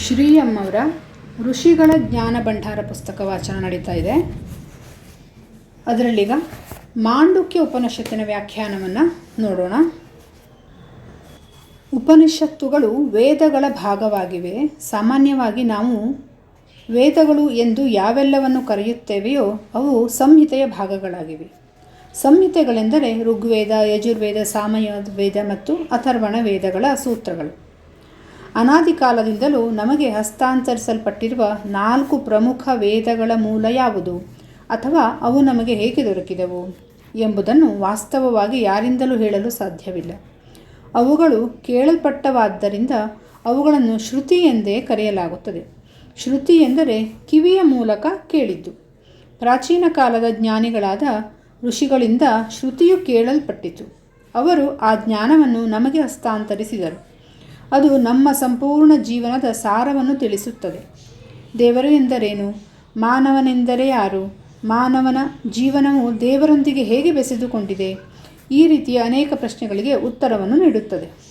ಶ್ರೀ ಅಮ್ಮವರ ಋಷಿಗಳ ಜ್ಞಾನ ಭಂಡಾರ ಪುಸ್ತಕ ವಾಚನ ನಡೀತಾ ಇದೆ. ಅದರಲ್ಲೀಗ ಮಾಂಡುಕ್ಯ ಉಪನಿಷತ್ತಿನ ವ್ಯಾಖ್ಯಾನವನ್ನು ನೋಡೋಣ. ಉಪನಿಷತ್ತುಗಳು ವೇದಗಳ ಭಾಗವಾಗಿವೆ. ಸಾಮಾನ್ಯವಾಗಿ ನಾವು ವೇದಗಳು ಎಂದು ಯಾವೆಲ್ಲವನ್ನು ಕರೆಯುತ್ತೇವೆಯೋ ಅವು ಸಂಹಿತೆಯ ಭಾಗಗಳಾಗಿವೆ. ಸಂಹಿತೆಗಳೆಂದರೆ ಋಗ್ವೇದ, ಯಜುರ್ವೇದ ಸಾಮಯ ವೇದ ಮತ್ತು ಅಥರ್ವಣ ವೇದಗಳ ಸೂತ್ರಗಳು. ಅನಾದಿ ಕಾಲದಿಂದಲೂ ನಮಗೆ ಹಸ್ತಾಂತರಿಸಲ್ಪಟ್ಟಿರುವ ನಾಲ್ಕು ಪ್ರಮುಖ ವೇದಗಳ ಮೂಲ ಯಾವುದು? ಅಥವಾ ಅವು ನಮಗೆ ಹೇಗೆ ದೊರಕಿದವು? ಎಂಬುದನ್ನು ವಾಸ್ತವವಾಗಿ ಯಾರಿಂದಲೂ ಹೇಳಲು ಸಾಧ್ಯವಿಲ್ಲ. ಅವುಗಳು ಕೇಳಲ್ಪಟ್ಟವಾದ್ದರಿಂದ ಅವುಗಳನ್ನು ಶ್ರುತಿ ಎಂದೇ ಕರೆಯಲಾಗುತ್ತದೆ. ಶ್ರುತಿ ಎಂದರೆ ಕಿವಿಯ ಮೂಲಕ ಕೇಳಿದ್ದು. ಪ್ರಾಚೀನ ಕಾಲದ ಜ್ಞಾನಿಗಳಾದ ಋಷಿಗಳಿಂದ ಶ್ರುತಿಯು ಕೇಳಲ್ಪಟ್ಟಿತು. ಅವರು ಆ ಜ್ಞಾನವನ್ನು ನಮಗೆ ಹಸ್ತಾಂತರಿಸಿದರು. ಅದು ನಮ್ಮ ಸಂಪೂರ್ಣ ಜೀವನದ ಸಾರವನ್ನು ತಿಳಿಸುತ್ತದೆ. ದೇವರು ಎಂದರೇನು? ಮಾನವನೆಂದರೆ ಯಾರು? ಮಾನವನ ಜೀವನವು ದೇವರೊಂದಿಗೆ ಹೇಗೆ ಬೆಸೆದುಕೊಂಡಿದೆ? ಈ ರೀತಿಯ ಅನೇಕ ಪ್ರಶ್ನೆಗಳಿಗೆ ಉತ್ತರವನ್ನು ನೀಡುತ್ತದೆ.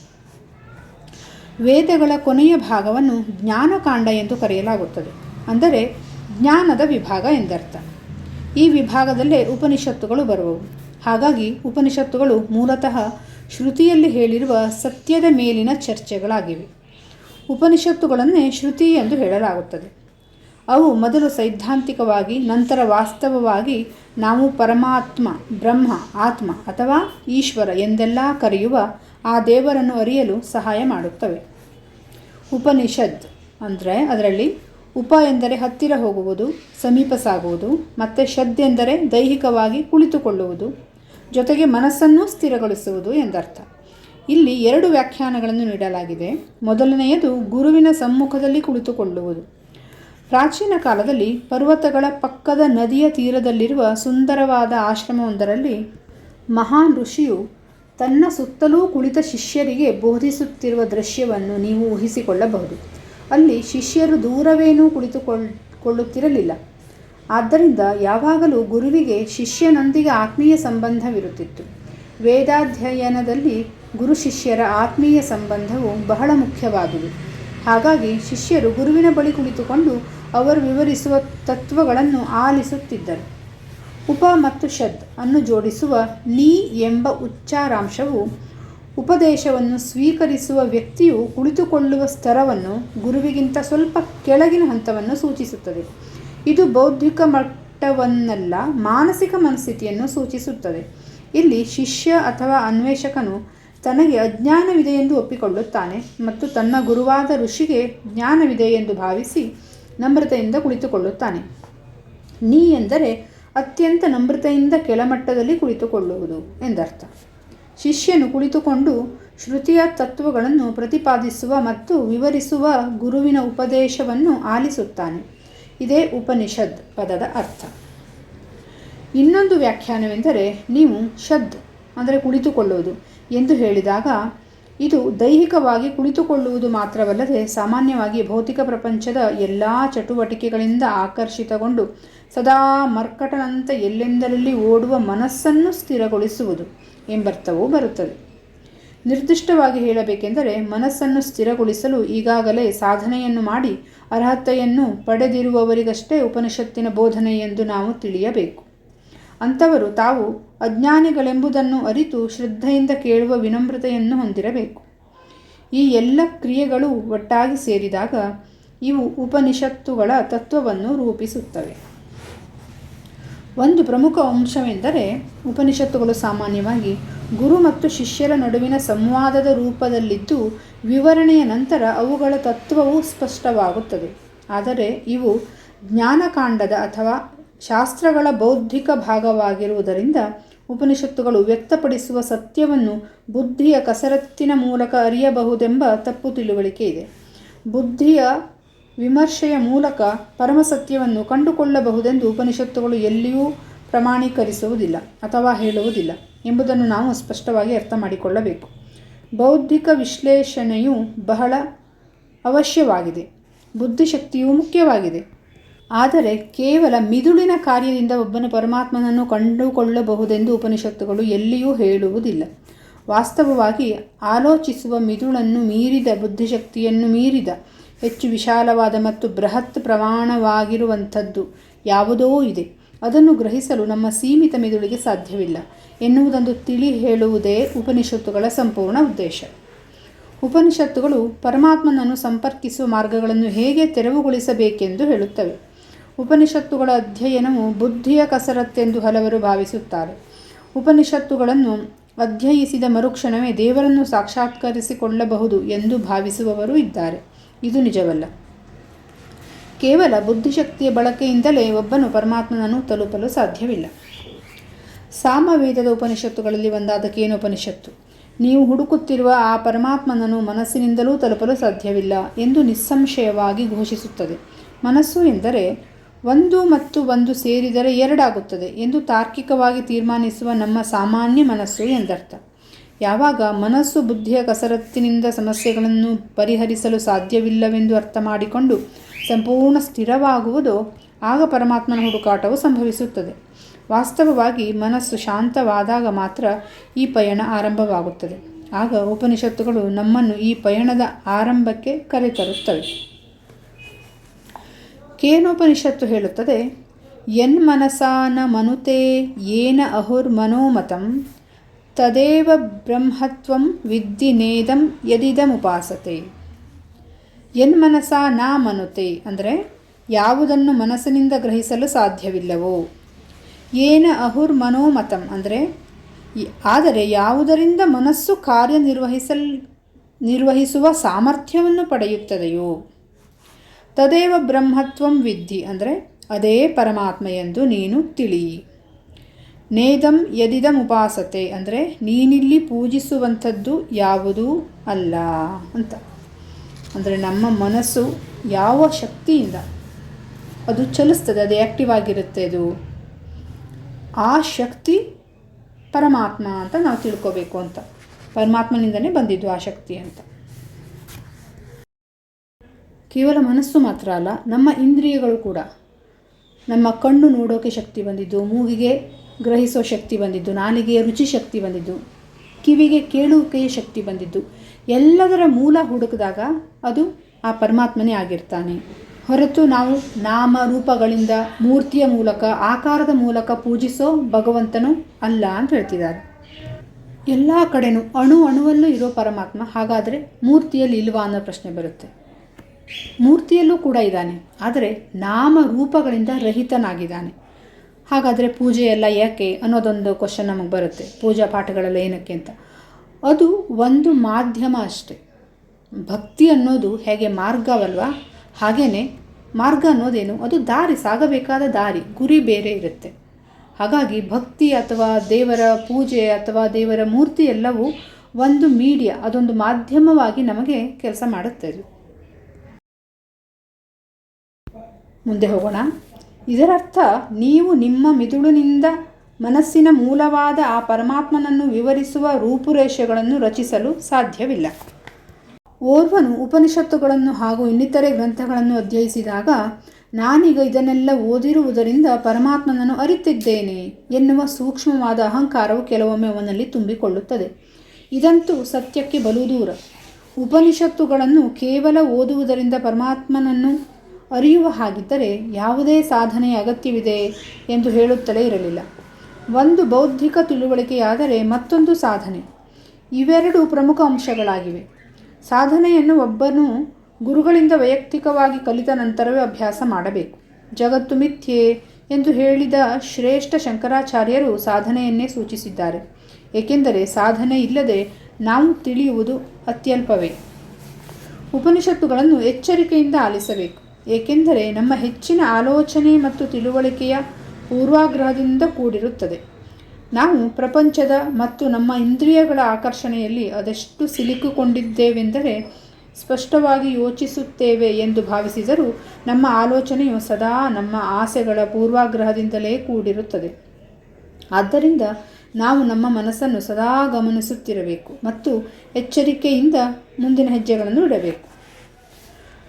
ವೇದಗಳ ಕೊನೆಯ ಭಾಗವನ್ನು ಜ್ಞಾನಕಾಂಡ ಎಂದು ಕರೆಯಲಾಗುತ್ತದೆ. ಅಂದರೆ ಜ್ಞಾನದ ವಿಭಾಗ ಎಂದರ್ಥ. ಈ ವಿಭಾಗದಲ್ಲೇ ಉಪನಿಷತ್ತುಗಳು ಬರುವವು. ಹಾಗಾಗಿ ಉಪನಿಷತ್ತುಗಳು ಮೂಲತಃ ಶ್ರುತಿಯಲ್ಲಿ ಹೇಳಿರುವ ಸತ್ಯದ ಮೇಲಿನ ಚರ್ಚೆಗಳಾಗಿವೆ. ಉಪನಿಷತ್ತುಗಳನ್ನೇ ಶ್ರುತಿ ಎಂದು ಹೇಳಲಾಗುತ್ತದೆ. ಅವು ಮೊದಲು ಸೈದ್ಧಾಂತಿಕವಾಗಿ, ನಂತರ ವಾಸ್ತವವಾಗಿ ನಾವು ಪರಮಾತ್ಮ, ಬ್ರಹ್ಮ, ಆತ್ಮ ಅಥವಾ ಈಶ್ವರ ಎಂದೆಲ್ಲ ಕರೆಯುವ ಆ ದೇವರನ್ನು ಅರಿಯಲು ಸಹಾಯ ಮಾಡುತ್ತವೆ. ಉಪನಿಷದ್ ಅಂದರೆ ಅದರಲ್ಲಿ ಉಪ ಎಂದರೆ ಹತ್ತಿರ ಹೋಗುವುದು, ಸಮೀಪ ಸಾಗುವುದು, ಮತ್ತು ಶದ್ ಎಂದರೆ ದೈಹಿಕವಾಗಿ ಕುಳಿತುಕೊಳ್ಳುವುದು ಜೊತೆಗೆ ಮನಸ್ಸನ್ನು ಸ್ಥಿರಗೊಳಿಸುವುದು ಎಂದರ್ಥ. ಇಲ್ಲಿ ಎರಡು ವ್ಯಾಖ್ಯಾನಗಳನ್ನು ನೀಡಲಾಗಿದೆ. ಮೊದಲನೆಯದು ಗುರುವಿನ ಸಮ್ಮುಖದಲ್ಲಿ ಕುಳಿತುಕೊಳ್ಳುವುದು. ಪ್ರಾಚೀನ ಕಾಲದಲ್ಲಿ ಪರ್ವತಗಳ ಪಕ್ಕದ ನದಿಯ ತೀರದಲ್ಲಿರುವ ಸುಂದರವಾದ ಆಶ್ರಮವೊಂದರಲ್ಲಿ ಮಹಾನ್ ಋಷಿಯು ತನ್ನ ಸುತ್ತಲೂ ಕುಳಿತ ಶಿಷ್ಯರಿಗೆ ಬೋಧಿಸುತ್ತಿರುವ ದೃಶ್ಯವನ್ನು ನೀವು ಊಹಿಸಿಕೊಳ್ಳಬಹುದು. ಅಲ್ಲಿ ಶಿಷ್ಯರು ದೂರವೇನೂ ಕುಳಿತುಕೊಳ್ಳುತ್ತಿರಲಿಲ್ಲ ಆದ್ದರಿಂದ ಯಾವಾಗಲೂ ಗುರುವಿಗೆ ಶಿಷ್ಯನೊಂದಿಗೆ ಆತ್ಮೀಯ ಸಂಬಂಧವಿರುತ್ತಿತ್ತು. ವೇದಾಧ್ಯಯನದಲ್ಲಿ ಗುರು ಶಿಷ್ಯರ ಆತ್ಮೀಯ ಸಂಬಂಧವು ಬಹಳ ಮುಖ್ಯವಾದುದು. ಹಾಗಾಗಿ ಶಿಷ್ಯರು ಗುರುವಿನ ಬಳಿ ಕುಳಿತುಕೊಂಡು ಅವರು ವಿವರಿಸುವ ತತ್ವಗಳನ್ನು ಆಲಿಸುತ್ತಿದ್ದರು. ಉಪ ಮತ್ತು ಶದ್ ಅನ್ನು ಜೋಡಿಸುವ ನೀ ಎಂಬ ಉಚ್ಚಾರಾಂಶವು ಉಪದೇಶವನ್ನು ಸ್ವೀಕರಿಸುವ ವ್ಯಕ್ತಿಯು ಕುಳಿತುಕೊಳ್ಳುವ ಸ್ತರವನ್ನು ಗುರುವಿಗಿಂತ ಸ್ವಲ್ಪ ಕೆಳಗಿನ ಹಂತವನ್ನು ಸೂಚಿಸುತ್ತದೆ. ಇದು ಬೌದ್ಧಿಕ ಮಟ್ಟವನ್ನಲ್ಲ, ಮಾನಸಿಕ ಮನಸ್ಥಿತಿಯನ್ನು ಸೂಚಿಸುತ್ತದೆ. ಇಲ್ಲಿ ಶಿಷ್ಯ ಅಥವಾ ಅನ್ವೇಷಕನು ತನಗೆ ಅಜ್ಞಾನವಿದೆ ಎಂದು ಒಪ್ಪಿಕೊಳ್ಳುತ್ತಾನೆ ಮತ್ತು ತನ್ನ ಗುರುವಾದ ಋಷಿಗೆ ಜ್ಞಾನವಿದೆ ಎಂದು ಭಾವಿಸಿ ನಮ್ರತೆಯಿಂದ ಕುಳಿತುಕೊಳ್ಳುತ್ತಾನೆ. ನೀ ಎಂದರೆ ಅತ್ಯಂತ ನಮ್ರತೆಯಿಂದ ಕೆಳಮಟ್ಟದಲ್ಲಿ ಕುಳಿತುಕೊಳ್ಳುವುದು ಎಂದರ್ಥ. ಶಿಷ್ಯನು ಕುಳಿತುಕೊಂಡು ಶ್ರುತಿಯ ತತ್ವಗಳನ್ನು ಪ್ರತಿಪಾದಿಸುವ ಮತ್ತು ವಿವರಿಸುವ ಗುರುವಿನ ಉಪದೇಶವನ್ನು ಆಲಿಸುತ್ತಾನೆ. ಇದೇ ಉಪನಿಷದ್ ಪದದ ಅರ್ಥ. ಇನ್ನೊಂದು ವ್ಯಾಖ್ಯಾನವೆಂದರೆ ನೀವು ಶದ್ ಅಂದರೆ ಕುಳಿತುಕೊಳ್ಳುವುದು ಎಂದು ಹೇಳಿದಾಗ ಇದು ದೈಹಿಕವಾಗಿ ಕುಳಿತುಕೊಳ್ಳುವುದು ಮಾತ್ರವಲ್ಲದೆ ಸಾಮಾನ್ಯವಾಗಿ ಭೌತಿಕ ಪ್ರಪಂಚದ ಎಲ್ಲ ಚಟುವಟಿಕೆಗಳಿಂದ ಆಕರ್ಷಿತಗೊಂಡು ಸದಾ ಮರ್ಕಟನಂತ ಎಲ್ಲೆಂದರಲ್ಲಿ ಓಡುವ ಮನಸ್ಸನ್ನು ಸ್ಥಿರಗೊಳಿಸುವುದು ಎಂಬರ್ಥವೂ ಬರುತ್ತದೆ. ನಿರ್ದಿಷ್ಟವಾಗಿ ಹೇಳಬೇಕೆಂದರೆ ಮನಸ್ಸನ್ನು ಸ್ಥಿರಗೊಳಿಸಲು ಈಗಾಗಲೇ ಸಾಧನೆಯನ್ನು ಮಾಡಿ ಅರ್ಹತೆಯನ್ನು ಪಡೆದಿರುವವರಿಗಷ್ಟೇ ಉಪನಿಷತ್ತಿನ ಬೋಧನೆ ಎಂದು ನಾವು ತಿಳಿಯಬೇಕು. ಅಂಥವರು ತಾವು ಅಜ್ಞಾನಿಗಳೆಂಬುದನ್ನು ಅರಿತು ಶ್ರದ್ಧೆಯಿಂದ ಕೇಳುವ ವಿನಮ್ರತೆಯನ್ನು ಹೊಂದಿರಬೇಕು. ಈ ಎಲ್ಲ ಕ್ರಿಯೆಗಳು ಒಟ್ಟಾಗಿ ಸೇರಿದಾಗ ಇವು ಉಪನಿಷತ್ತುಗಳ ತತ್ವವನ್ನು ರೂಪಿಸುತ್ತವೆ. ಒಂದು ಪ್ರಮುಖ ಅಂಶವೆಂದರೆ ಉಪನಿಷತ್ತುಗಳು ಸಾಮಾನ್ಯವಾಗಿ ಗುರು ಮತ್ತು ಶಿಷ್ಯರ ನಡುವಿನ ಸಂವಾದದ ರೂಪದಲ್ಲಿದ್ದು ವಿವರಣೆಯ ನಂತರ ಅವುಗಳ ತತ್ವವು ಸ್ಪಷ್ಟವಾಗುತ್ತದೆ. ಆದರೆ ಇವು ಜ್ಞಾನಕಾಂಡದ ಅಥವಾ ಶಾಸ್ತ್ರಗಳ ಬೌದ್ಧಿಕ ಭಾಗವಾಗಿರುವುದರಿಂದ ಉಪನಿಷತ್ತುಗಳು ವ್ಯಕ್ತಪಡಿಸುವ ಸತ್ಯವನ್ನು ಬುದ್ಧಿಯ ಕಸರತ್ತಿನ ಮೂಲಕ ಅರಿಯಬಹುದೆಂಬ ತಪ್ಪು ತಿಳುವಳಿಕೆ ಇದೆ. ಬುದ್ಧಿಯ ವಿಮರ್ಶೆಯ ಮೂಲಕ ಪರಮಸತ್ಯವನ್ನು ಕಂಡುಕೊಳ್ಳಬಹುದೆಂದು ಉಪನಿಷತ್ತುಗಳು ಎಲ್ಲಿಯೂ ಪ್ರಮಾಣೀಕರಿಸುವುದಿಲ್ಲ ಅಥವಾ ಹೇಳುವುದಿಲ್ಲ ಎಂಬುದನ್ನು ನಾವು ಸ್ಪಷ್ಟವಾಗಿ ಅರ್ಥ ಮಾಡಿಕೊಳ್ಳಬೇಕು ಬೌದ್ಧಿಕ ವಿಶ್ಲೇಷಣೆಯು ಬಹಳ ಅವಶ್ಯವಾಗಿದೆ, ಬುದ್ಧಿಶಕ್ತಿಯು ಮುಖ್ಯವಾಗಿದೆ. ಆದರೆ ಕೇವಲ ಮಿದುಳಿನ ಕಾರ್ಯದಿಂದ ಒಬ್ಬನ ಪರಮಾತ್ಮನನ್ನು ಕಂಡುಕೊಳ್ಳಬಹುದೆಂದು ಉಪನಿಷತ್ತುಗಳು ಎಲ್ಲಿಯೂ ಹೇಳುವುದಿಲ್ಲ. ವಾಸ್ತವವಾಗಿ ಆಲೋಚಿಸುವ ಮಿದುಳನ್ನು ಮೀರಿದ, ಬುದ್ಧಿಶಕ್ತಿಯನ್ನು ಮೀರಿದ ಹೆಚ್ಚು ವಿಶಾಲವಾದ ಮತ್ತು ಬೃಹತ್ ಪ್ರಮಾಣವಾಗಿರುವಂಥದ್ದು ಯಾವುದೋ ಇದೆ. ಅದನ್ನು ಗ್ರಹಿಸಲು ನಮ್ಮ ಸೀಮಿತ ಮೆದುಳಿಗೆ ಸಾಧ್ಯವಿಲ್ಲ. ಎನ್ನುವುದೊಂದು ತಿಳಿ ಹೇಳುವುದೇ ಉಪನಿಷತ್ತುಗಳ ಸಂಪೂರ್ಣ ಉದ್ದೇಶ. ಉಪನಿಷತ್ತುಗಳು ಪರಮಾತ್ಮನನ್ನು ಸಂಪರ್ಕಿಸುವ ಮಾರ್ಗಗಳನ್ನು ಹೇಗೆ ತೆರವುಗೊಳಿಸಬೇಕೆಂದು ಹೇಳುತ್ತವೆ. ಉಪನಿಷತ್ತುಗಳ ಅಧ್ಯಯನವು ಬುದ್ಧಿಯ ಕಸರತ್ತೆಂದು ಹಲವರು ಭಾವಿಸುತ್ತಾರೆ. ಉಪನಿಷತ್ತುಗಳನ್ನು ಅಧ್ಯಯಿಸಿದ ಮರುಕ್ಷಣವೇ ದೇವರನ್ನು ಸಾಕ್ಷಾತ್ಕರಿಸಿಕೊಳ್ಳಬಹುದು ಎಂದು ಭಾವಿಸುವವರು ಇದ್ದಾರೆ. ಇದು ನಿಜವಲ್ಲ. ಕೇವಲ ಬುದ್ಧಿಶಕ್ತಿಯ ಬಳಕೆಯಿಂದಲೇ ಒಬ್ಬನು ಪರಮಾತ್ಮನನ್ನು ತಲುಪಲು ಸಾಧ್ಯವಿಲ್ಲ. ಸಾಮವೇದದ ಉಪನಿಷತ್ತುಗಳಲ್ಲಿ ಒಂದಾದ ಕೇನೋಪನಿಷತ್ತು, ನೀವು ಹುಡುಕುತ್ತಿರುವ ಆ ಪರಮಾತ್ಮನನ್ನು ಮನಸ್ಸಿನಿಂದಲೂ ತಲುಪಲು ಸಾಧ್ಯವಿಲ್ಲ ಎಂದು ನಿಸ್ಸಂಶಯವಾಗಿ ಘೋಷಿಸುತ್ತದೆ. ಮನಸ್ಸು ಎಂದರೆ ಒಂದು ಮತ್ತು ಒಂದು ಸೇರಿದರೆ ಎರಡಾಗುತ್ತದೆ ಎಂದು ತಾರ್ಕಿಕವಾಗಿ ತೀರ್ಮಾನಿಸುವ ನಮ್ಮ ಸಾಮಾನ್ಯ ಮನಸ್ಸು ಎಂದರ್ಥ. ಯಾವಾಗ ಮನಸ್ಸು ಬುದ್ಧಿಯ ಕಸರತ್ತಿನಿಂದ ಸಮಸ್ಯೆಗಳನ್ನು ಪರಿಹರಿಸಲು ಸಾಧ್ಯವಿಲ್ಲವೆಂದು ಅರ್ಥ ಮಾಡಿಕೊಂಡು ಸಂಪೂರ್ಣ ಸ್ಥಿರವಾಗುವುದೋ, ಆಗ ಪರಮಾತ್ಮನ ಹುಡುಕಾಟವು ಸಂಭವಿಸುತ್ತದೆ. ವಾಸ್ತವವಾಗಿ ಮನಸ್ಸು ಶಾಂತವಾದಾಗ ಮಾತ್ರ ಈ ಪಯಣ ಆರಂಭವಾಗುತ್ತದೆ. ಆಗ ಉಪನಿಷತ್ತುಗಳು ನಮ್ಮನ್ನು ಈ ಪಯಣದ ಆರಂಭಕ್ಕೆ ಕರೆತರುತ್ತವೆ ಕೇನೋಪನಿಷತ್ತು ಹೇಳುತ್ತದೆ ಎನ್ ಮನಸಾನ ಮನುತೆ ಏನ ಅಹುರ್ ಮನೋಮತಂ ತದೇವ ಬ್ರಹ್ಮತ್ವಂ ವಿದ್ಧಿ ನೇದಂ ಯದಿದಮುಪಾಸತೆ ಎನ್ ಮನಸ ನಾ ಮನುತೆ ಅಂದರೆ ಯಾವುದನ್ನು ಮನಸ್ಸಿನಿಂದ ಗ್ರಹಿಸಲು ಸಾಧ್ಯವಿಲ್ಲವೋ। ಏನ ಅಹುರ್ ಮನೋಮತಂ, ಅಂದರೆ ಆದರೆ ಯಾವುದರಿಂದ ಮನಸ್ಸು ಕಾರ್ಯನಿರ್ವಹಿಸಲ್ ನಿರ್ವಹಿಸುವ ಸಾಮರ್ಥ್ಯವನ್ನು ಪಡೆಯುತ್ತದೆಯೋ। ತದೇವ ಬ್ರಹ್ಮತ್ವಂ ವಿದ್ಧಿ, ಅಂದರೆ ಅದೇ ಪರಮಾತ್ಮ ಎಂದು ನೀನು ತಿಳಿ ನೇದಂ ಯದಿದಂ ಉಪಾಸತೆ ಅಂದರೆ ನೀನಿಲ್ಲಿ ಪೂಜಿಸುವಂಥದ್ದು ಯಾವುದೂ ಅಲ್ಲ ಅಂತ. ಅಂದರೆ ನಮ್ಮ ಮನಸ್ಸು ಯಾವ ಶಕ್ತಿಯಿಂದ ಅದು ಚಲಿಸ್ತದೆ, ಅದು ಆ್ಯಕ್ಟಿವ್ ಆಗಿರುತ್ತೆ ಅದು. ಆ ಶಕ್ತಿ ಪರಮಾತ್ಮ ಅಂತ ನಾವು ತಿಳ್ಕೋಬೇಕು ಅಂತ. ಪರಮಾತ್ಮನಿಂದನೇ ಬಂದಿದ್ದು ಆ ಶಕ್ತಿ ಅಂತ. ಕೇವಲ ಮನಸ್ಸು ಮಾತ್ರ ಅಲ್ಲ, ನಮ್ಮ ಇಂದ್ರಿಯಗಳು ಕೂಡ. ನಮ್ಮ ಕಣ್ಣು ನೋಡೋಕೆ ಶಕ್ತಿ ಬಂದಿದ್ದು, ಮೂಗಿಗೆ ಗ್ರಹಿಸೋ ಶಕ್ತಿ ಬಂದಿದ್ದು, ನಾಲಿಗೆಯ ರುಚಿ ಶಕ್ತಿ ಬಂದಿದ್ದು, ಕಿವಿಗೆ ಕೇಳುವಿಕೆಯ ಶಕ್ತಿ ಬಂದಿದ್ದು, ಎಲ್ಲದರ ಮೂಲ ಹುಡುಕಿದಾಗ ಅದು ಆ ಪರಮಾತ್ಮನೇ ಆಗಿರ್ತಾನೆ. ಹೊರತು ನಾವು ನಾಮ ರೂಪಗಳಿಂದ ಮೂರ್ತಿಯ ಮೂಲಕ, ಆಕಾರದ ಮೂಲಕ ಪೂಜಿಸೋ ಭಗವಂತನು ಅಲ್ಲ ಅಂತ ಹೇಳ್ತಿದ್ದಾರೆ. ಎಲ್ಲ ಕಡೆನೂ ಅಣು ಅಣುವಲ್ಲೂ ಇರೋ ಪರಮಾತ್ಮ, ಹಾಗಾದರೆ ಮೂರ್ತಿಯಲ್ಲಿ ಇಲ್ವಾ ಅನ್ನೋ ಪ್ರಶ್ನೆ ಬರುತ್ತೆ. ಮೂರ್ತಿಯಲ್ಲೂ ಕೂಡ ಇದ್ದಾನೆ, ಆದರೆ ನಾಮ ರೂಪಗಳಿಂದ ರಹಿತನಾಗಿದ್ದಾನೆ. ಹಾಗಾದರೆ ಪೂಜೆ ಎಲ್ಲ ಯಾಕೆ ಅನ್ನೋದೊಂದು ಕ್ವಶನ್ ನಮಗೆ ಬರುತ್ತೆ. ಪೂಜಾ ಪಾಠಗಳೆಲ್ಲ ಏನಕ್ಕೆ ಅಂತ. ಅದು ಒಂದು ಮಾಧ್ಯಮ ಅಷ್ಟೆ. ಭಕ್ತಿ ಅನ್ನೋದು ಹೇಗೆ ಮಾರ್ಗವಲ್ವಾ? ಹಾಗೆಯೇ ಮಾರ್ಗ ಅನ್ನೋದೇನು? ಅದು ದಾರಿ, ಸಾಗಬೇಕಾದ ದಾರಿ, ಗುರಿ ಬೇರೆ ಇರುತ್ತೆ. ಹಾಗಾಗಿ ಭಕ್ತಿ ಅಥವಾ ದೇವರ ಪೂಜೆ ಅಥವಾ ದೇವರ ಮೂರ್ತಿ ಎಲ್ಲವೂ ಒಂದು ಮೀಡಿಯಾ, ಅದೊಂದು ಮಾಧ್ಯಮವಾಗಿ ನಮಗೆ ಕೆಲಸ ಮಾಡುತ್ತೆ. ಮುಂದೆ ಹೋಗೋಣ. ಇದರರ್ಥ, ನೀವು ನಿಮ್ಮ ಮಿದುಳಿನಿಂದ ಮನಸ್ಸಿನ ಮೂಲವಾದ ಆ ಪರಮಾತ್ಮನನ್ನು ವಿವರಿಸುವ ರೂಪುರೇಷೆಗಳನ್ನು ರಚಿಸಲು ಸಾಧ್ಯವಿಲ್ಲ. ಓರ್ವನು ಉಪನಿಷತ್ತುಗಳನ್ನು ಹಾಗೂ ಇನ್ನಿತರೆ ಗ್ರಂಥಗಳನ್ನು ಅಧ್ಯಯಿಸಿದಾಗ, ನಾನೀಗ ಇದನ್ನೆಲ್ಲ ಓದಿರುವುದರಿಂದ ಪರಮಾತ್ಮನನ್ನು ಅರಿತಿದ್ದೇನೆ ಎನ್ನುವ ಸೂಕ್ಷ್ಮವಾದ ಅಹಂಕಾರವು ಕೆಲವೊಮ್ಮೆ ಅವನಲ್ಲಿ ತುಂಬಿಕೊಳ್ಳುತ್ತದೆ. ಇದಂತೂ ಸತ್ಯಕ್ಕೆ ಬಲು ದೂರ. ಉಪನಿಷತ್ತುಗಳನ್ನು ಕೇವಲ ಓದುವುದರಿಂದ ಪರಮಾತ್ಮನನ್ನು ಅರಿಯುವ ಹಾಗಿದ್ದರೆ ಯಾವುದೇ ಸಾಧನೆಯ ಅಗತ್ಯವಿದೆ ಎಂದು ಹೇಳುತ್ತಲೇ ಇರಲಿಲ್ಲ. ಒಂದು ಬೌದ್ಧಿಕ ತಿಳುವಳಿಕೆಯಾದರೆ ಮತ್ತೊಂದು ಸಾಧನೆ. ಇವೆರಡು ಪ್ರಮುಖ ಅಂಶಗಳಾಗಿವೆ. ಸಾಧನೆಯನ್ನು ಒಬ್ಬನು ಗುರುಗಳಿಂದ ವೈಯಕ್ತಿಕವಾಗಿ ಕಲಿತ ನಂತರವೇ ಅಭ್ಯಾಸ ಮಾಡಬೇಕು. ಜಗತ್ತು ಮಿಥ್ಯೆ ಎಂದು ಹೇಳಿದ ಶ್ರೇಷ್ಠ ಶಂಕರಾಚಾರ್ಯರು ಸಾಧನೆಯನ್ನೇ ಸೂಚಿಸಿದ್ದಾರೆ. ಏಕೆಂದರೆ ಸಾಧನೆ ಇಲ್ಲದೆ ನಾವು ತಿಳಿಯುವುದು ಅತ್ಯಲ್ಪವೇ. ಉಪನಿಷತ್ತುಗಳನ್ನು ಎಚ್ಚರಿಕೆಯಿಂದ ಆಲಿಸಬೇಕು. ಏಕೆಂದರೆ ನಮ್ಮ ಹೆಚ್ಚಿನ ಆಲೋಚನೆ ಮತ್ತು ತಿಳುವಳಿಕೆಯ ಪೂರ್ವಾಗ್ರಹದಿಂದ ಕೂಡಿರುತ್ತದೆ. ನಾವು ಪ್ರಪಂಚದ ಮತ್ತು ನಮ್ಮ ಇಂದ್ರಿಯಗಳ ಆಕರ್ಷಣೆಯಲ್ಲಿ ಅದೆಷ್ಟು ಸಿಲುಕಿಕೊಂಡಿದ್ದೇವೆಂದರೆ ಸ್ಪಷ್ಟವಾಗಿ ಯೋಚಿಸುತ್ತೇವೆ ಎಂದು ಭಾವಿಸಿದರೂ ನಮ್ಮ ಆಲೋಚನೆಯು ಸದಾ ನಮ್ಮ ಆಸೆಗಳ ಪೂರ್ವಾಗ್ರಹದಿಂದಲೇ ಕೂಡಿರುತ್ತದೆ. ಆದ್ದರಿಂದ ನಾವು ನಮ್ಮ ಮನಸ್ಸನ್ನು ಸದಾ ಗಮನಿಸುತ್ತಿರಬೇಕು ಮತ್ತು ಎಚ್ಚರಿಕೆಯಿಂದ ಮುಂದಿನ ಹೆಜ್ಜೆಗಳನ್ನು ಇಡಬೇಕು.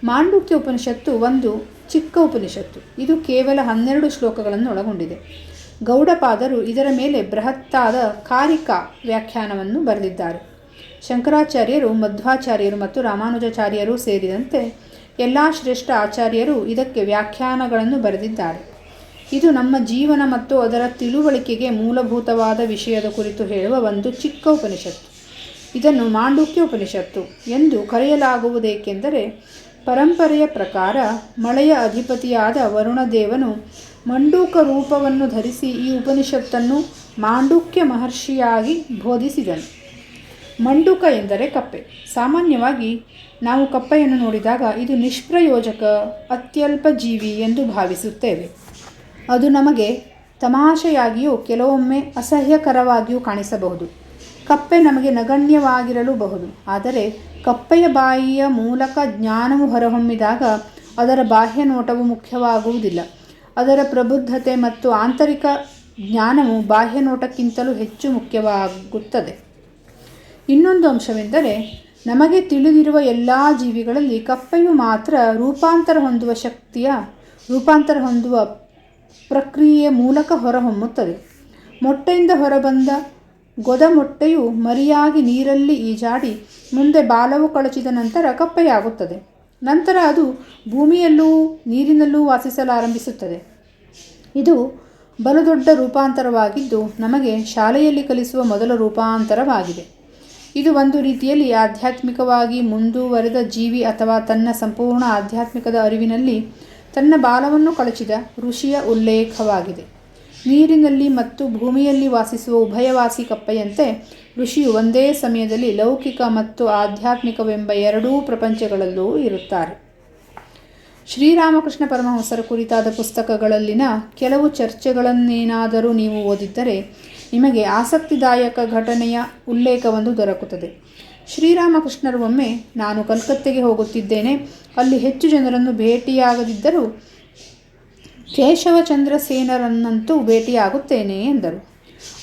ಮಾಂಡುಕ್ಯ ಉಪನಿಷತ್ತು ಒಂದು ಚಿಕ್ಕ ಉಪನಿಷತ್ತು. ಇದು ಕೇವಲ ಹನ್ನೆರಡು ಶ್ಲೋಕಗಳನ್ನು ಒಳಗೊಂಡಿದೆ ಗೌಡಪಾದರು ಇದರ ಮೇಲೆ ಬೃಹತ್ತಾದ ಕಾರಿಕಾ ವ್ಯಾಖ್ಯಾನವನ್ನು ಬರೆದಿದ್ದಾರೆ. ಶಂಕರಾಚಾರ್ಯರು, ಮಧ್ವಾಚಾರ್ಯರು ಮತ್ತು ರಾಮಾನುಜಾಚಾರ್ಯರು ಸೇರಿದಂತೆ ಎಲ್ಲ ಶ್ರೇಷ್ಠ ಆಚಾರ್ಯರು ಇದಕ್ಕೆ ವ್ಯಾಖ್ಯಾನಗಳನ್ನು ಬರೆದಿದ್ದಾರೆ. ಇದು ನಮ್ಮ ಜೀವನ ಮತ್ತು ಅದರ ತಿಳುವಳಿಕೆಗೆ ಮೂಲಭೂತವಾದ ವಿಷಯದ ಕುರಿತು ಹೇಳುವ ಒಂದು ಚಿಕ್ಕ ಉಪನಿಷತ್ತು. ಇದನ್ನು ಮಾಂಡುಕ್ಯ ಉಪನಿಷತ್ತು ಎಂದು ಕರೆಯಲಾಗುವುದೇಕೆಂದರೆ ಪರಂಪರೆಯ ಪ್ರಕಾರ ಮಳೆಯ ಅಧಿಪತಿಯಾದ ವರುಣದೇವನು ಮಂಡೂಕ ರೂಪವನ್ನು ಧರಿಸಿ ಈ ಉಪನಿಷತ್ತನ್ನು ಮಾಂಡುಕ್ಯ ಮಹರ್ಷಿಯಾಗಿ ಬೋಧಿಸಿದನು. ಮಂಡುಕ ಎಂದರೆ ಕಪ್ಪೆ. ಸಾಮಾನ್ಯವಾಗಿ ನಾವು ಕಪ್ಪೆಯನ್ನು ನೋಡಿದಾಗ ಇದು ನಿಷ್ಪ್ರಯೋಜಕ, ಅತ್ಯಲ್ಪ ಜೀವಿ ಎಂದು ಭಾವಿಸುತ್ತೇವೆ. ಅದು ನಮಗೆ ತಮಾಷೆಯಾಗಿಯೂ ಕೆಲವೊಮ್ಮೆ ಅಸಹ್ಯಕರವಾಗಿಯೂ ಕಾಣಿಸಬಹುದು. ಕಪ್ಪೆ ನಮಗೆ ನಗಣ್ಯವಾಗಿರಲೂಬಹುದು. ಆದರೆ ಕಪ್ಪೆಯ ಬಾಯಿಯ ಮೂಲಕ ಜ್ಞಾನವು ಹೊರಹೊಮ್ಮಿದಾಗ ಅದರ ಬಾಹ್ಯ ನೋಟವು ಮುಖ್ಯವಾಗುವುದಿಲ್ಲ. ಅದರ ಪ್ರಬುದ್ಧತೆ ಮತ್ತು ಆಂತರಿಕ ಜ್ಞಾನವು ಬಾಹ್ಯ ನೋಟಕ್ಕಿಂತಲೂ ಹೆಚ್ಚು ಮುಖ್ಯವಾಗುತ್ತದೆ. ಇನ್ನೊಂದು ಅಂಶವೆಂದರೆ, ನಮಗೆ ತಿಳಿದಿರುವ ಎಲ್ಲ ಜೀವಿಗಳಲ್ಲಿ ಕಪ್ಪೆಯು ಮಾತ್ರ ರೂಪಾಂತರ ಹೊಂದುವ ಶಕ್ತಿಯ, ರೂಪಾಂತರ ಹೊಂದುವ ಪ್ರಕ್ರಿಯೆಯ ಮೂಲಕ ಹೊರಹೊಮ್ಮುತ್ತದೆ. ಮೊಟ್ಟೆಯಿಂದ ಹೊರಬಂದ ಗೊದ ಮೊಟ್ಟೆಯು ಮರಿಯಾಗಿ ನೀರಲ್ಲಿ ಈಜಾಡಿ ಮುಂದೆ ಬಾಲವು ಕಳಚಿದ ನಂತರ ಕಪ್ಪೆಯಾಗುತ್ತದೆ. ನಂತರ ಅದು ಭೂಮಿಯಲ್ಲೂ ನೀರಿನಲ್ಲೂ ವಾಸಿಸಲಾರಂಭಿಸುತ್ತದೆ. ಇದು ಬಲು ದೊಡ್ಡ ರೂಪಾಂತರವಾಗಿದ್ದು ನಮಗೆ ಶಾಲೆಯಲ್ಲಿ ಕಲಿಸುವ ಮೊದಲ ರೂಪಾಂತರವಾಗಿದೆ. ಇದು ಒಂದು ರೀತಿಯಲ್ಲಿ ಆಧ್ಯಾತ್ಮಿಕವಾಗಿ ಮುಂದುವರೆದ ಜೀವಿ ಅಥವಾ ತನ್ನ ಸಂಪೂರ್ಣ ಆಧ್ಯಾತ್ಮಿಕದ ಅರಿವಿನಲ್ಲಿ ತನ್ನ ಬಾಲವನ್ನು ಕಳಚಿದ ಋಷಿಯ ಉಲ್ಲೇಖವಾಗಿದೆ. ನೀರಿನಲ್ಲಿ ಮತ್ತು ಭೂಮಿಯಲ್ಲಿ ವಾಸಿಸುವ ಉಭಯವಾಸಿ ಕಪ್ಪೆಯಂತೆ ಋಷಿಯು ಒಂದೇ ಸಮಯದಲ್ಲಿ ಲೌಕಿಕ ಮತ್ತು ಆಧ್ಯಾತ್ಮಿಕವೆಂಬ ಎರಡೂ ಪ್ರಪಂಚಗಳಲ್ಲೂ ಇರುತ್ತಾರೆ. ಶ್ರೀರಾಮಕೃಷ್ಣ ಪರಮಹಂಸರ ಕುರಿತಾದ ಪುಸ್ತಕಗಳಲ್ಲಿನ ಕೆಲವು ಚರ್ಚೆಗಳನ್ನೇನಾದರೂ ನೀವು ಓದಿದ್ದರೆ ನಿಮಗೆ ಆಸಕ್ತಿದಾಯಕ ಘಟನೆಯ ಉಲ್ಲೇಖವೊಂದು ದೊರಕುತ್ತದೆ. ಶ್ರೀರಾಮಕೃಷ್ಣರು ಒಮ್ಮೆ ನಾನು ಕಲ್ಕತ್ತೆಗೆ ಹೋಗುತ್ತಿದ್ದೇನೆ. ಅಲ್ಲಿ ಹೆಚ್ಚು ಜನರನ್ನು ಭೇಟಿಯಾಗದಿದ್ದರೂ ಕೇಶವಚಂದ್ರ ಸೇನರನ್ನಂತೂ ಭೇಟಿಯಾಗುತ್ತೇನೆ ಎಂದರು.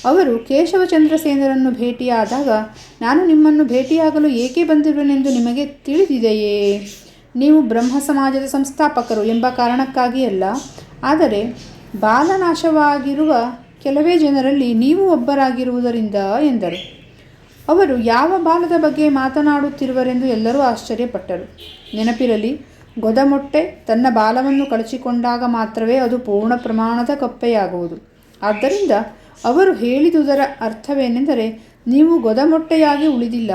ಅವರು ಕೇಶವಚಂದ್ರ ಸೇನರನ್ನು ಭೇಟಿಯಾದಾಗ, ನಾನು ನಿಮ್ಮನ್ನು ಭೇಟಿಯಾಗಲು ಏಕೆ ಬಂದಿರುವೆನೆಂದು ನಿಮಗೆ ತಿಳಿದಿದೆಯೇ? ನೀವು ಬ್ರಹ್ಮ ಸಮಾಜದ ಸಂಸ್ಥಾಪಕರು ಎಂಬ ಕಾರಣಕ್ಕಾಗಿ ಅಲ್ಲ, ಆದರೆ ಬಾಲನಾಶವಾಗಿರುವ ಕೆಲವೇ ಜನರಲ್ಲಿ ನೀವು ಒಬ್ಬರಾಗಿರುವುದರಿಂದ ಎಂದರು. ಅವರು ಯಾವ ಬಾಲದ ಬಗ್ಗೆ ಮಾತನಾಡುತ್ತಿರುವರೆಂದು ಎಲ್ಲರೂ ಆಶ್ಚರ್ಯಪಟ್ಟರು. ನೆನಪಿರಲಿ ಗೊದಮೊಟ್ಟೆ ತನ್ನ ಬಾಲವನ್ನು ಕಳಚಿಕೊಂಡಾಗ ಮಾತ್ರವೇ ಅದು ಪೂರ್ಣ ಪ್ರಮಾಣದ ಕಪ್ಪೆಯಾಗುವುದು. ಆದ್ದರಿಂದ ಅವರು ಹೇಳಿದುದರ ಅರ್ಥವೇನೆಂದರೆ, ನೀವು ಗೊದಮೊಟ್ಟೆಯಾಗಿ ಉಳಿದಿಲ್ಲ,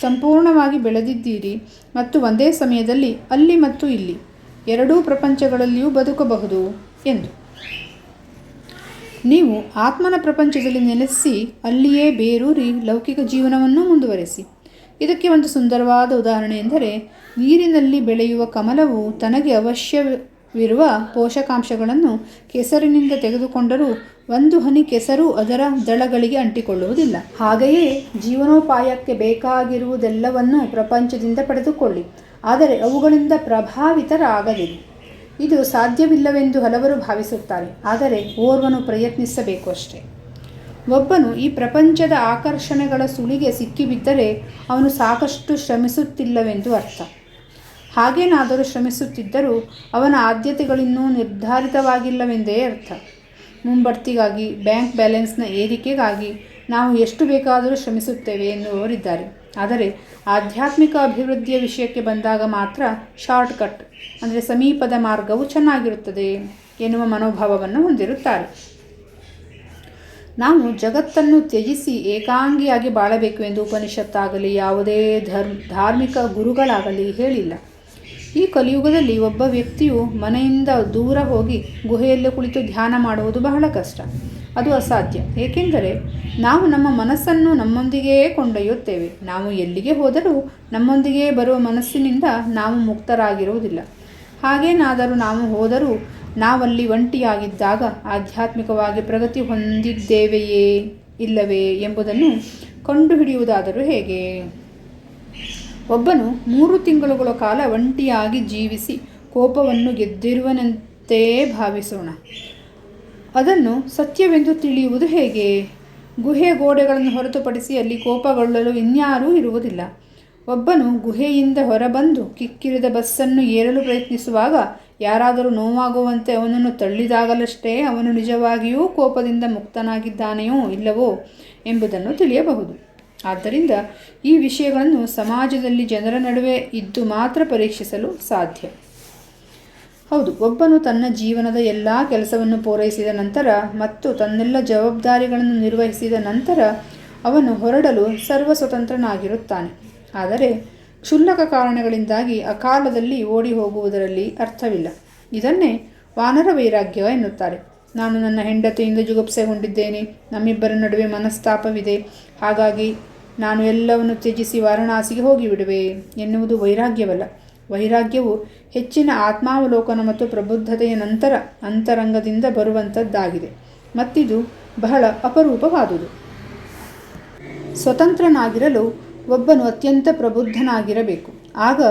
ಸಂಪೂರ್ಣವಾಗಿ ಬೆಳೆದಿದ್ದೀರಿ ಮತ್ತು ಒಂದೇ ಸಮಯದಲ್ಲಿ ಅಲ್ಲಿ ಮತ್ತು ಇಲ್ಲಿ ಎರಡೂ ಪ್ರಪಂಚಗಳಲ್ಲಿಯೂ ಬದುಕಬಹುದು ಎಂದು. ನೀವು ಆತ್ಮನ ಪ್ರಪಂಚದಲ್ಲಿ ನೆಲೆಸಿ ಅಲ್ಲಿಯೇ ಬೇರೂರಿ ಲೌಕಿಕ ಜೀವನವನ್ನು ಮುಂದುವರೆಸಿ. ಇದಕ್ಕೆ ಒಂದು ಸುಂದರವಾದ ಉದಾಹರಣೆ ಎಂದರೆ ನೀರಿನಲ್ಲಿ ಬೆಳೆಯುವ ಕಮಲವು ತನಗೆ ಅವಶ್ಯವಿರುವ ಪೋಷಕಾಂಶಗಳನ್ನು ಕೆಸರಿನಿಂದ ತೆಗೆದುಕೊಂಡರೂ ಒಂದು ಹನಿ ಕೆಸರು ಅದರ ದಳಗಳಿಗೆ ಅಂಟಿಕೊಳ್ಳುವುದಿಲ್ಲ. ಹಾಗೆಯೇ ಜೀವನೋಪಾಯಕ್ಕೆ ಬೇಕಾಗಿರುವುದೆಲ್ಲವನ್ನು ಪ್ರಪಂಚದಿಂದ ಪಡೆದುಕೊಳ್ಳಿ, ಆದರೆ ಅವುಗಳಿಂದ ಪ್ರಭಾವಿತರಾಗದಿರಿ. ಇದು ಸಾಧ್ಯವಿಲ್ಲವೆಂದು ಹಲವರು ಭಾವಿಸುತ್ತಾರೆ, ಆದರೆ ಓರ್ವನು ಪ್ರಯತ್ನಿಸಬೇಕು ಅಷ್ಟೇ. ಒಬ್ಬನು ಈ ಪ್ರಪಂಚದ ಆಕರ್ಷಣೆಗಳ ಸುಳಿಗೆ ಸಿಕ್ಕಿಬಿದ್ದರೆ ಅವನು ಸಾಕಷ್ಟು ಶ್ರಮಿಸುತ್ತಿಲ್ಲವೆಂದು ಅರ್ಥ. ಹಾಗೇನಾದರೂ ಶ್ರಮಿಸುತ್ತಿದ್ದರೂ ಅವನ ಆದ್ಯತೆಗಳಿನ್ನೂ ನಿರ್ಧಾರಿತವಾಗಿಲ್ಲವೆಂದೇ ಅರ್ಥ. ಮುಂಬಡ್ತಿಗಾಗಿ, ಬ್ಯಾಂಕ್ ಬ್ಯಾಲೆನ್ಸ್ನ ಏರಿಕೆಗಾಗಿ ನಾವು ಎಷ್ಟು ಬೇಕಾದರೂ ಶ್ರಮಿಸುತ್ತೇವೆ ಎನ್ನುವರಿದ್ದಾರೆ ಆದರೆ ಆಧ್ಯಾತ್ಮಿಕ ಅಭಿವೃದ್ಧಿಯ ವಿಷಯಕ್ಕೆ ಬಂದಾಗ ಮಾತ್ರ ಶಾರ್ಟ್ಕಟ್, ಅಂದರೆ ಸಮೀಪದ ಮಾರ್ಗವು ಚೆನ್ನಾಗಿರುತ್ತದೆ ಎನ್ನುವ ಮನೋಭಾವವನ್ನು ಹೊಂದಿರುತ್ತಾರೆ. ನಾವು ಜಗತ್ತನ್ನು ತ್ಯಜಿಸಿ ಏಕಾಂಗಿಯಾಗಿ ಬಾಳಬೇಕು ಎಂದು ಉಪನಿಷತ್ತಾಗಲಿ, ಯಾವುದೇ ಧರ್ಮ, ಧಾರ್ಮಿಕ ಗುರುಗಳಾಗಲಿ ಹೇಳಿಲ್ಲ. ಈ ಕಲಿಯುಗದಲ್ಲಿ ಒಬ್ಬ ವ್ಯಕ್ತಿಯು ಮನೆಯಿಂದ ದೂರ ಹೋಗಿ ಗುಹೆಯಲ್ಲೇ ಕುಳಿತು ಧ್ಯಾನ ಮಾಡುವುದು ಬಹಳ ಕಷ್ಟ. ಅದು ಅಸಾಧ್ಯ. ಏಕೆಂದರೆ ನಾವು ನಮ್ಮ ಮನಸ್ಸನ್ನು ನಮ್ಮೊಂದಿಗೇ ಕೊಂಡೊಯ್ಯುತ್ತೇವೆ. ನಾವು ಎಲ್ಲಿಗೆ ಹೋದರೂ ನಮ್ಮೊಂದಿಗೆ ಬರುವ ಮನಸ್ಸಿನಿಂದ ನಾವು ಮುಕ್ತರಾಗಿರುವುದಿಲ್ಲ. ಹಾಗೇನಾದರೂ ನಾವು ಹೋದರೂ ನಾವಲ್ಲಿ ಒಂಟಿಯಾಗಿದ್ದಾಗ ಆಧ್ಯಾತ್ಮಿಕವಾಗಿ ಪ್ರಗತಿ ಹೊಂದಿದ್ದೇವೆಯೇ ಇಲ್ಲವೇ ಎಂಬುದನ್ನು ಕಂಡುಹಿಡಿಯುವುದಾದರೂ ಹೇಗೆ? ಒಬ್ಬನು ಮೂರು ತಿಂಗಳುಗಳ ಕಾಲ ಒಂಟಿಯಾಗಿ ಜೀವಿಸಿ ಕೋಪವನ್ನು ಗೆದ್ದಿರುವನಂತೆ ಭಾವಿಸೋಣ. ಅದನ್ನು ಸತ್ಯವೆಂದು ತಿಳಿಯುವುದು ಹೇಗೆ? ಗುಹೆ ಗೋಡೆಗಳನ್ನು ಹೊರತುಪಡಿಸಿ ಅಲ್ಲಿ ಕೋಪಗೊಳ್ಳಲು ಇನ್ಯಾರೂ ಇರುವುದಿಲ್ಲ. ಒಬ್ಬನು ಗುಹೆಯಿಂದ ಹೊರಬಂದು ಕಿಕ್ಕಿರಿದ ಬಸ್ಸನ್ನು ಏರಲು ಪ್ರಯತ್ನಿಸುವಾಗ ಯಾರಾದರೂ ನೋವಾಗುವಂತೆ ಅವನನ್ನು ತಳ್ಳಿದಾಗಲಷ್ಟೇ ಅವನು ನಿಜವಾಗಿಯೂ ಕೋಪದಿಂದ ಮುಕ್ತನಾಗಿದ್ದಾನೆಯೋ ಇಲ್ಲವೋ ಎಂಬುದನ್ನು ತಿಳಿಯಬಹುದು. ಆದ್ದರಿಂದ ಈ ವಿಷಯಗಳನ್ನು ಸಮಾಜದಲ್ಲಿ ಜನರ ನಡುವೆ ಇದ್ದು ಮಾತ್ರ ಪರೀಕ್ಷಿಸಲು ಸಾಧ್ಯ. ಹೌದು, ಒಬ್ಬನು ತನ್ನ ಜೀವನದ ಎಲ್ಲ ಕೆಲಸವನ್ನು ಪೂರೈಸಿದ ನಂತರ ಮತ್ತು ತನ್ನೆಲ್ಲ ಜವಾಬ್ದಾರಿಗಳನ್ನು ನಿರ್ವಹಿಸಿದ ನಂತರ ಅವನು ಹೊರಡಲು ಸರ್ವ ಸ್ವತಂತ್ರನಾಗಿರುತ್ತಾನೆ ಆದರೆ ಕ್ಷುಲ್ಲಕ ಕಾರಣಗಳಿಂದಾಗಿ ಅಕಾಲದಲ್ಲಿ ಓಡಿ ಹೋಗುವುದರಲ್ಲಿ ಅರ್ಥವಿಲ್ಲ. ಇದನ್ನೇ ವಾನರ ವೈರಾಗ್ಯ ಎನ್ನುತ್ತಾರೆ. ನಾನು ನನ್ನ ಹೆಂಡತಿಯಿಂದ ಜುಗುಪ್ಸೆಗೊಂಡಿದ್ದೇನೆ. ನಮ್ಮಿಬ್ಬರ ನಡುವೆ ಮನಸ್ತಾಪವಿದೆ. ಹಾಗಾಗಿ ನಾನು ಎಲ್ಲವನ್ನು ತ್ಯಜಿಸಿ ವಾರಣಾಸಿಗೆ ಹೋಗಿಬಿಡುವೆ ಎನ್ನುವುದು ವೈರಾಗ್ಯವಲ್ಲ. ವೈರಾಗ್ಯವು ಹೆಚ್ಚಿನ ಆತ್ಮಾವಲೋಕನ ಮತ್ತು ಪ್ರಬುದ್ಧತೆಯ ನಂತರ ಅಂತರಂಗದಿಂದ ಬರುವಂಥದ್ದಾಗಿದೆ. ಮತ್ತಿದು ಬಹಳ ಅಪರೂಪವಾದುದು. ಸ್ವತಂತ್ರನಾಗಿರಲು ಒಬ್ಬನು ಅತ್ಯಂತ ಪ್ರಬುದ್ಧನಾಗಿರಬೇಕು. ಆಗ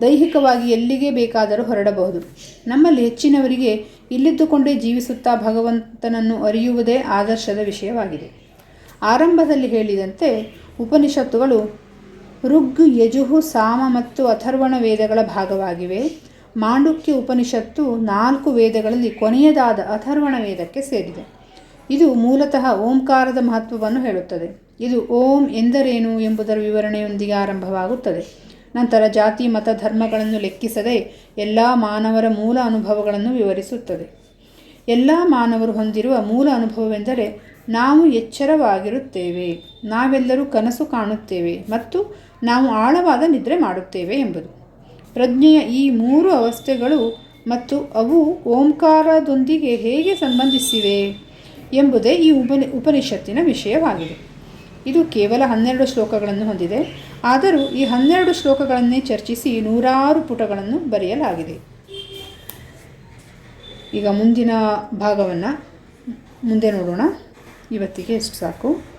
ದೈಹಿಕವಾಗಿ ಎಲ್ಲಿಗೆ ಬೇಕಾದರೂ ಹೊರಡಬಹುದು. ನಮ್ಮಲ್ಲಿ ಹೆಚ್ಚಿನವರಿಗೆ ಇಲ್ಲಿದ್ದುಕೊಂಡೇ ಜೀವಿಸುತ್ತಾ ಭಗವಂತನನ್ನು ಅರಿಯುವುದೇ ಆದರ್ಶದ ವಿಷಯವಾಗಿದೆ. ಆರಂಭದಲ್ಲಿ ಹೇಳಿದಂತೆ ಉಪನಿಷತ್ತುಗಳು ಋಗ್ ಯಜುಹು, ಸಾಮ ಮತ್ತು ಅಥರ್ವಣ ವೇದಗಳ ಭಾಗವಾಗಿವೆ. ಮಾಂಡುಕ್ಯ ಉಪನಿಷತ್ತು ನಾಲ್ಕು ವೇದಗಳಲ್ಲಿ ಕೊನೆಯದಾದ ಅಥರ್ವಣ ವೇದಕ್ಕೆ ಸೇರಿದೆ. ಇದು ಮೂಲತಃ ಓಂಕಾರದ ಮಹತ್ವವನ್ನು ಹೇಳುತ್ತದೆ. ಇದು ಓಂ ಎಂದರೇನು ಎಂಬುದರ ವಿವರಣೆಯೊಂದಿಗೆ ಆರಂಭವಾಗುತ್ತದೆ. ನಂತರ ಜಾತಿ, ಮತ, ಧರ್ಮಗಳನ್ನು ಲೆಕ್ಕಿಸದೆ ಎಲ್ಲ ಮಾನವರ ಮೂಲ ಅನುಭವಗಳನ್ನು ವಿವರಿಸುತ್ತದೆ. ಎಲ್ಲ ಮಾನವರು ಹೊಂದಿರುವ ಮೂಲ ಅನುಭವವೆಂದರೆ ನಾವು ಎಚ್ಚರವಾಗಿರುತ್ತೇವೆ, ನಾವೆಲ್ಲರೂ ಕನಸು ಕಾಣುತ್ತೇವೆ ಮತ್ತು ನಾವು ಆಳವಾದ ನಿದ್ರೆ ಮಾಡುತ್ತೇವೆ ಎಂಬುದು. ಪ್ರಜ್ಞೆಯ ಈ ಮೂರು ಅವಸ್ಥೆಗಳು ಮತ್ತು ಅವು ಓಂಕಾರದೊಂದಿಗೆ ಹೇಗೆ ಸಂಬಂಧಿಸಿವೆ? ಎಂಬುದೇ ಈ ಉಪನಿ, ಉಪನಿಷತ್ತಿನ ವಿಷಯವಾಗಿದೆ. ಇದು ಕೇವಲ ಹನ್ನೆರಡು ಶ್ಲೋಕಗಳನ್ನು ಹೊಂದಿದೆ, ಆದರೂ ಈ ಹನ್ನೆರಡು ಶ್ಲೋಕಗಳನ್ನೇ ಚರ್ಚಿಸಿ ನೂರಾರು ಪುಟಗಳನ್ನು ಬರೆಯಲಾಗಿದೆ. ಈಗ ಮುಂದಿನ ಭಾಗವನ್ನು ಮುಂದೆ ನೋಡೋಣ. ಇವತ್ತಿಗೆ ಎಷ್ಟು ಸಾಕು.